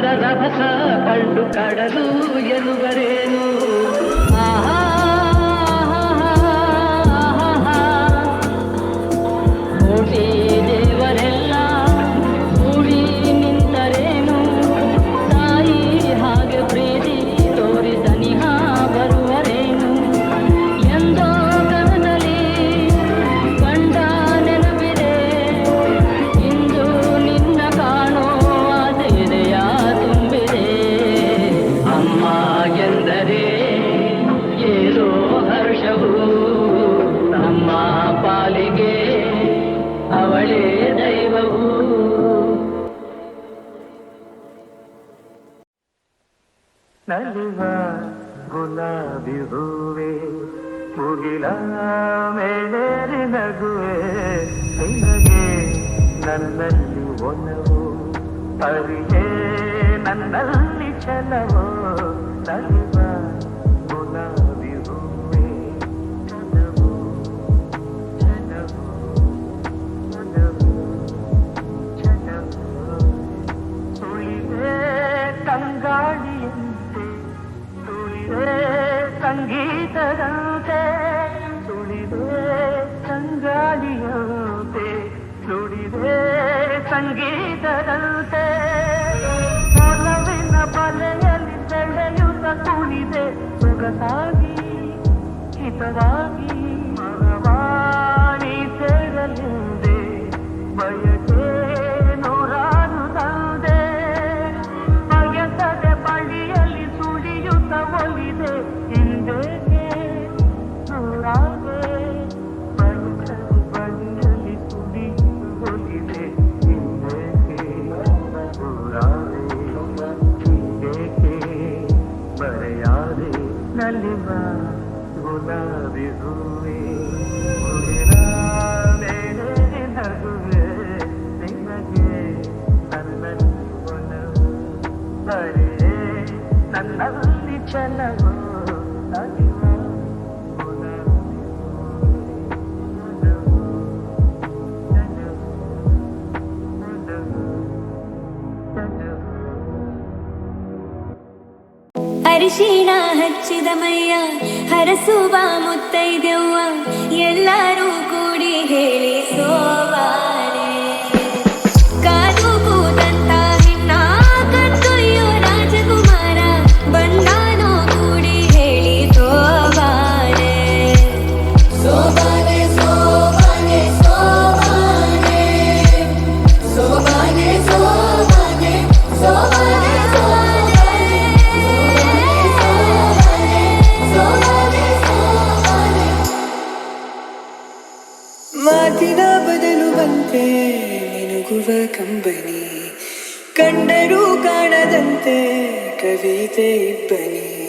సాగర రభస పండు కడలు ఎరువరే. ನಲಿವ ಗುಲಾಬಿ ಹೂವೆ ಮುಗಿಲ ಮೇಲೇರಿ ನಗುವೆ ನಿನಗೆ ನನ್ನಲ್ಲಿ ಒಲವು ಅರಿಯೇ ನನ್ನಲ್ಲಿ ಚಲವೋ ನಲಿವ ಸಂಗೀತದಂತೆ ಸುಳಿದೆ ಸಂಗಾಲಿಯಂತೆ ನುಡಿದೆ ಸಂಗೀತದಂತೆ. ಮೊಲವಿನ ಬಲೆಯಲ್ಲಿ ಬೆಳೆಯುತ್ತ ಕುಣಿದೆ ಸೊಗಸಾಗಿ ಹಿತವಾಗಿ. ಬಂದರೆ ನನ್ನಲ್ಲಿ ಚಲವೋ ಅರಿವ ಅರಿಶಿಣ ಹಚ್ಚಿದ ಮೈಯ ಹರಸುವ ಮುತ್ತೈದೆವ್ವ ಎಲ್ಲರೂ ಕೂಡಿ ಹೇಳಿ kavide-i beni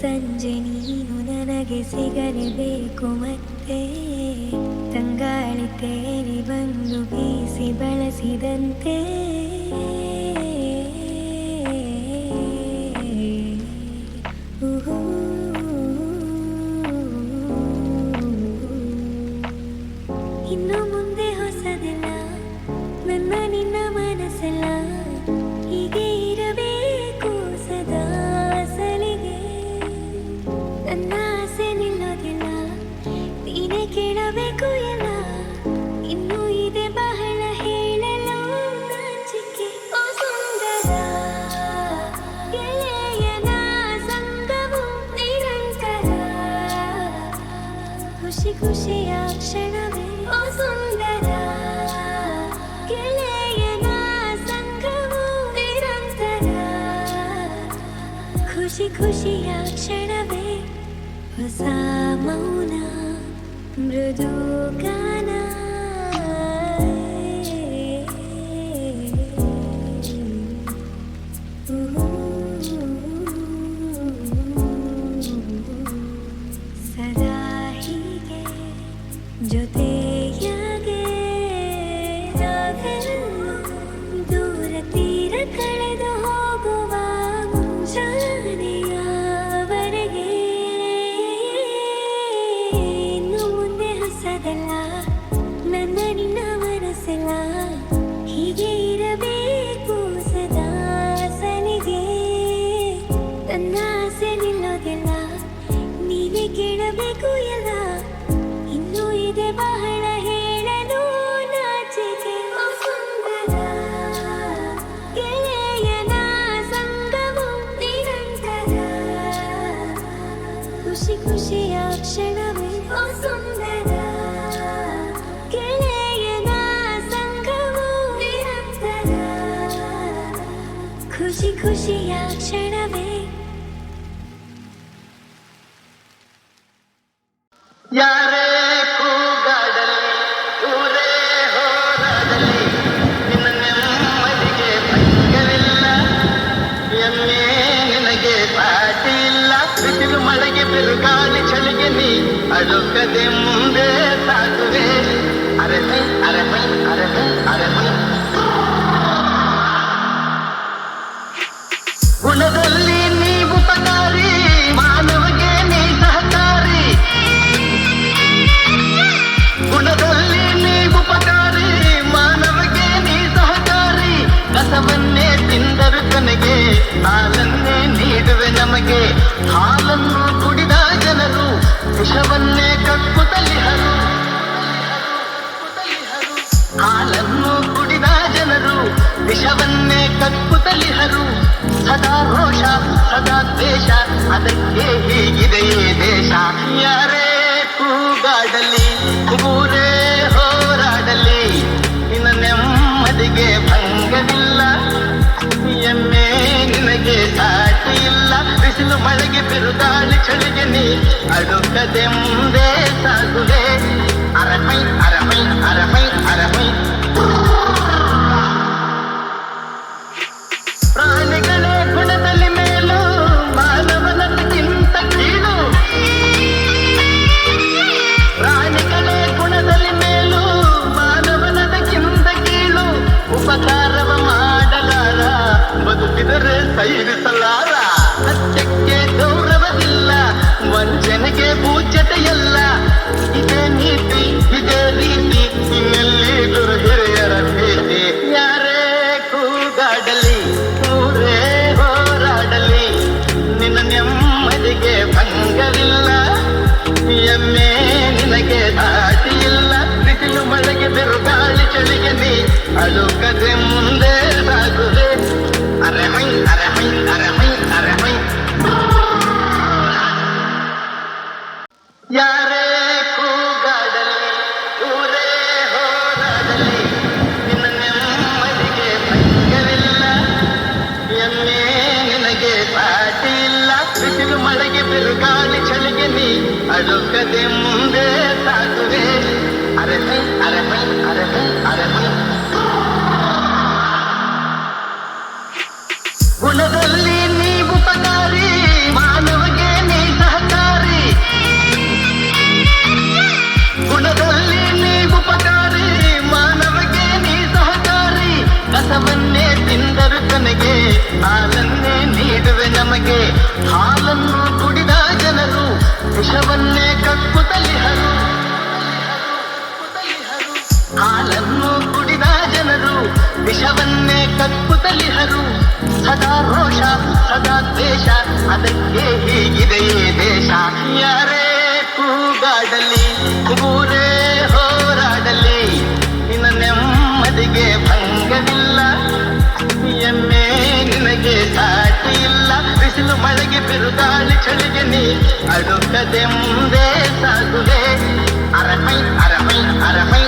ಸಂಜೆ ನೀನು ನನಗೆ ಸಿಗಲೇಬೇಕು ಮತ್ತೆ ತಂಗಾಳಿ ತೇರಿ ಬಂದು ಬೀಸಿ ಬಳಸಿದಂತೆ ऋषिया क्षणवे वसा मृदु मृदुगान ಖುಷಿಯ ಕ್ಷಣವೇ. ಯಾರೇ temo. I love ವಿಷವನ್ನೇ ಕಕ್ಕುತ್ತಲಿಹರು ಹಾಲನ್ನು ಕುಡಿದ ಜನರು ವಿಷವನ್ನೇ ಕಕ್ಕುತ್ತಲಿಹರು ಸದಾ ರೋಷ, ಸದಾ ದ್ವೇಷ, ಅದಕ್ಕೆ ಹೀಗಿದೆಯೇ ದೇಶ. ಯಾರೇ ಕೂಗಾಡಲಿ ಕೂರ మనసులు మలిగి బిరుదాలి చెలిగి నీ ముందే సాగులే. అరమై అరమై అరమై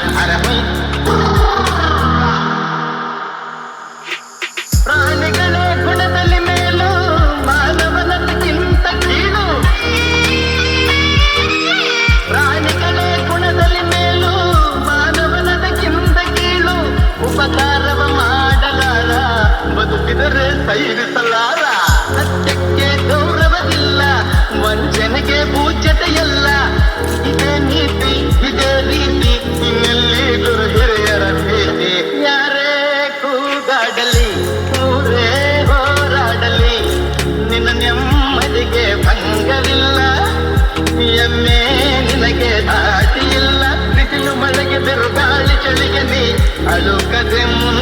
कदम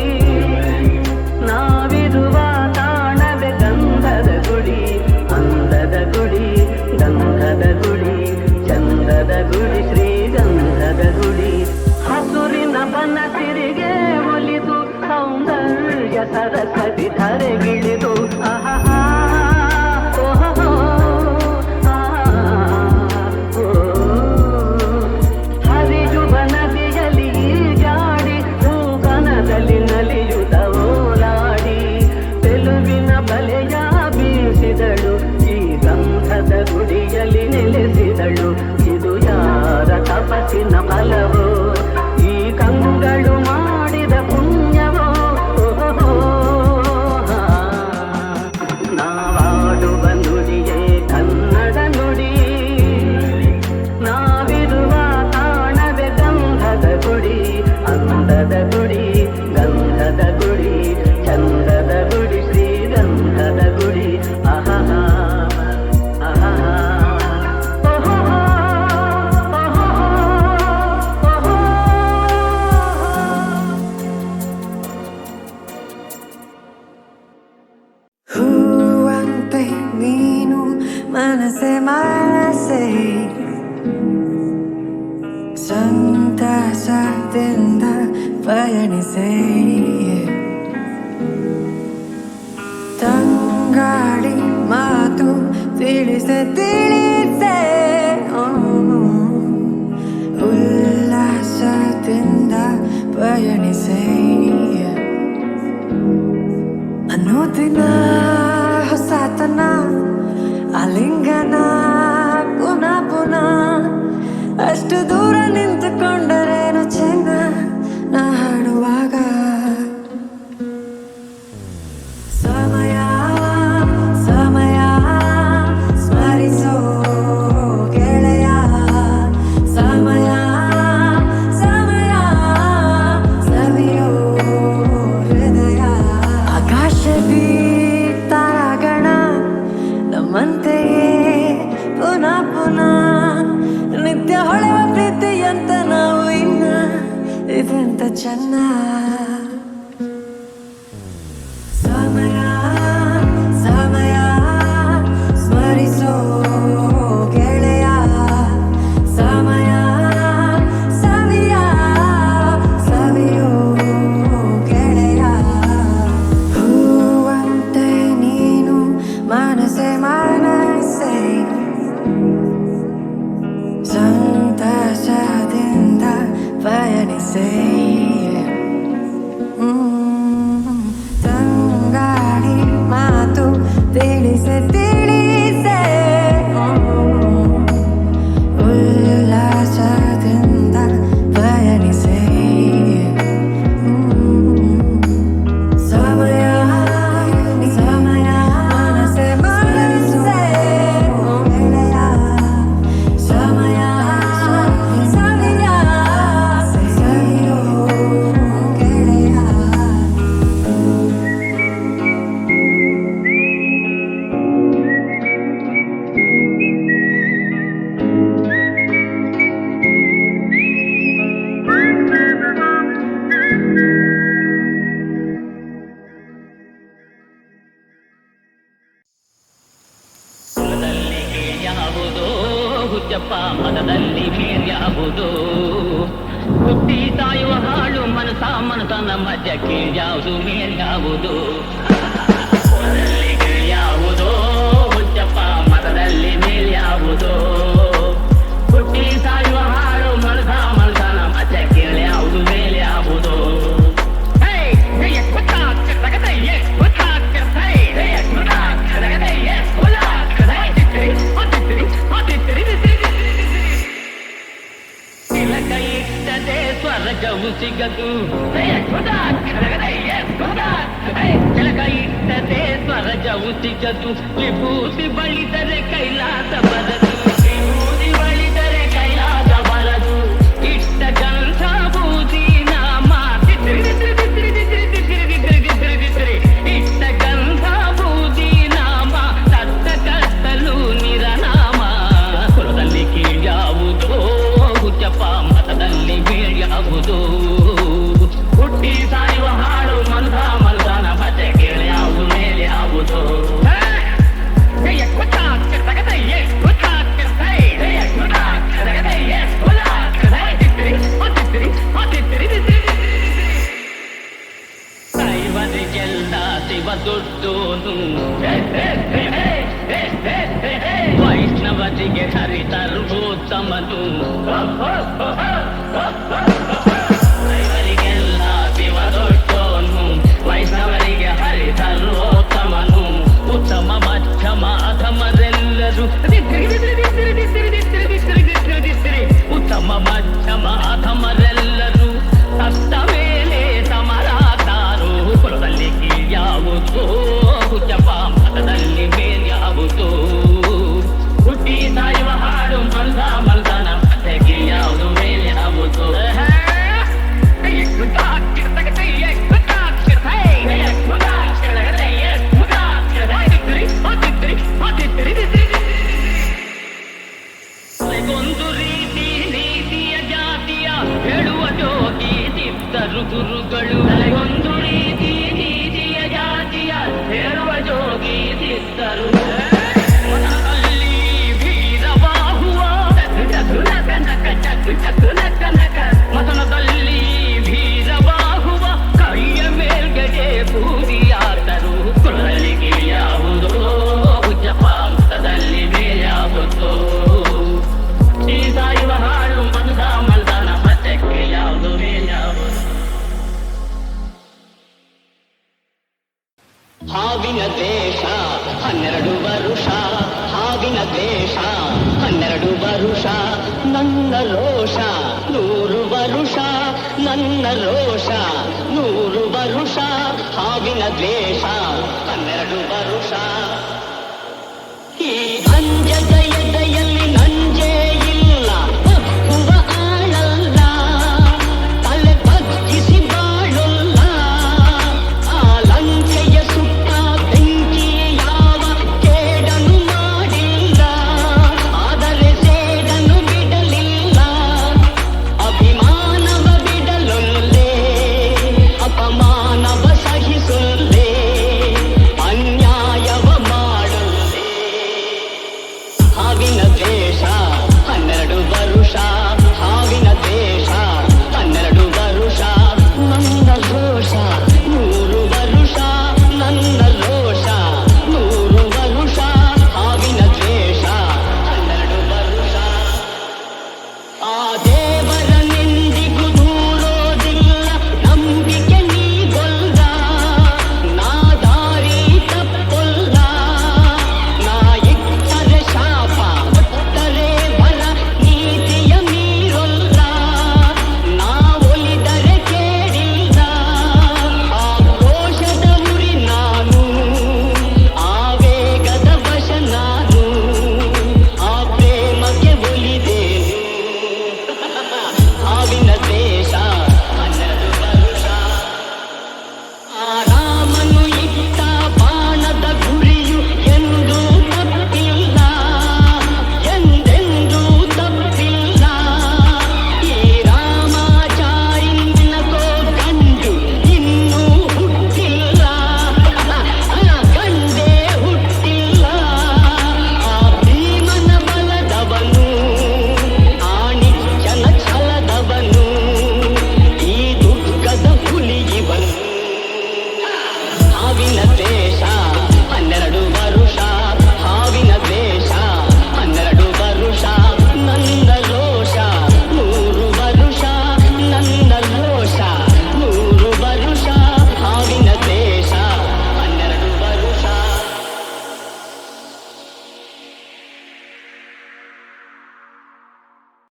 ಸರಸದಿ ಧರೆಗಿಳಿದು ಆಹಾ దూరం నింతకొండ నేను చెంగా Manu,